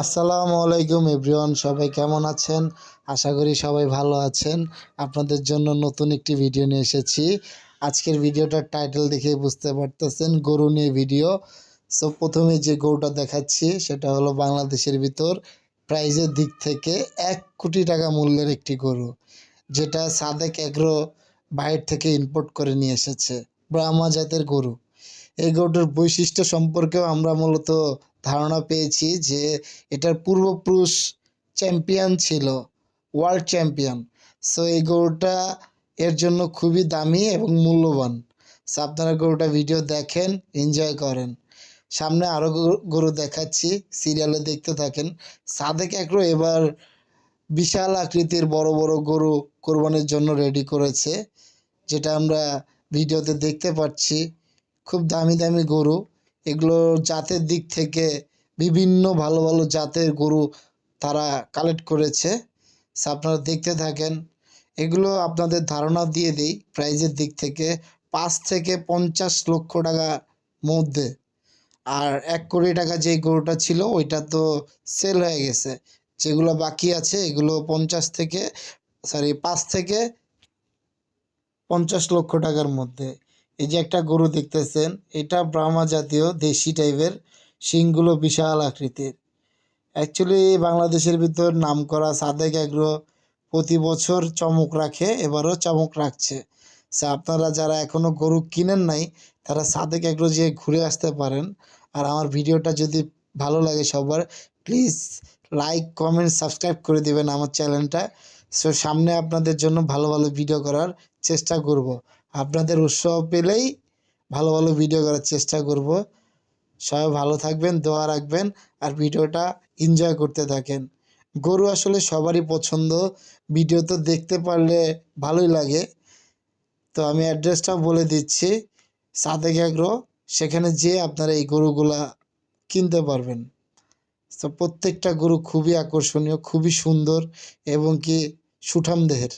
আসসালামু আলাইকুম এভরিওয়ান, সবাই কেমন আছেন? আশা করি সবাই ভালো আছেন। আপনাদের জন্য নতুন একটি ভিডিও নিয়ে এসেছি। আজকের ভিডিওটার টাইটেল দেখে বুঝতে পারতেছেন, গরু নিয়ে ভিডিও। সো, প্রথমে যে গরুটা দেখাচ্ছি, সেটা হলো বাংলাদেশের ভিতর প্রাইজের দিক থেকে এক কোটি টাকা মূল্যের একটি গরু, যেটা সাদেক এগ্রো বাইরে থেকে ইম্পোর্ট করে নিয়ে এসেছে, ব্রাহ্মা জাতের গরু। এই গরুটার বৈশিষ্ট্য সম্পর্কেও আমরা মূলত ধারণা পেয়েছি যে এটার পূর্বপুরুষ চ্যাম্পিয়ন ছিল ওয়ার্ল্ড চ্যাম্পিয়ন সো এই গরুটা এর জন্য খুবই দামি এবং মূল্যবান। সো আপনারা গরুটা ভিডিও দেখেন এনজয় করেন। সামনে আরও গরু দেখাচ্ছি সিরিয়ালে দেখতে থাকেন। সাদেক একরো এবার বিশাল আকৃতির বড় বড় গরু কোরবানির জন্য রেডি করেছে, যেটা আমরা ভিডিওতে দেখতে পাচ্ছি। খুব দামি দামি গরু। এগুলো জাতের দিক থেকে বিভিন্ন ভালো ভালো জাতের গরু তারা কালেক্ট করেছে। আপনারা দেখতে থাকেন, এগুলো আপনাদের ধারণা দিয়ে দিই প্রাইজের দিক থেকে। পাঁচ থেকে পঞ্চাশ লক্ষ টাকা মধ্যে। আর এক কোটি টাকা যেই গরুটা ছিল, ওইটা তো সেল হয়ে গেছে। যেগুলো বাকি আছে, এগুলো পঞ্চাশ থেকে সরি পাঁচ থেকে পঞ্চাশ লক্ষ টাকার মধ্যে। এই যে একটা গরু দেখতেছেন, এটা ব্রাহ্মা জাতীয় দেশি টাইপের, শিংগুলো বিশাল আকৃতির। অ্যাকচুয়ালি বাংলাদেশের ভিতর নাম করা সাদেক এগ্রো প্রতি বছর চমক রাখে, এবারও চমক রাখছে। সে আপনারা যারা এখনও গরু কিনেন নাই, তারা সাদেক এগ্রো যেয়ে ঘুরে আসতে পারেন। আর আমার ভিডিওটা যদি ভালো লাগে সবার প্লিজ লাইক কমেন্ট সাবস্ক্রাইব করে দেবেন আমার চ্যানেলটা। সো সামনে আপনাদের জন্য ভালো ভালো ভিডিও করার চেষ্টা করব। আপনাদের উৎসাহ পেলেই ভালো ভালো ভিডিও করার চেষ্টা করব। সবাই ভালো থাকবেন, দোয়া রাখবেন, আর ভিডিওটা এনজয় করতে থাকেন। গরু আসলে সবারই পছন্দ। ভিডিও তো দেখতে পারলে ভালোই লাগে। তো আমি অ্যাড্রেসটা বলে দিচ্ছি। সাদেক এগ্রো সেখানে যেয়ে আপনারা এই গরুগুলা কিনতে পারবেন। তো প্রত্যেকটা গরু খুবই আকর্ষণীয়, খুবই সুন্দর এবং কি সুঠাম দেহের।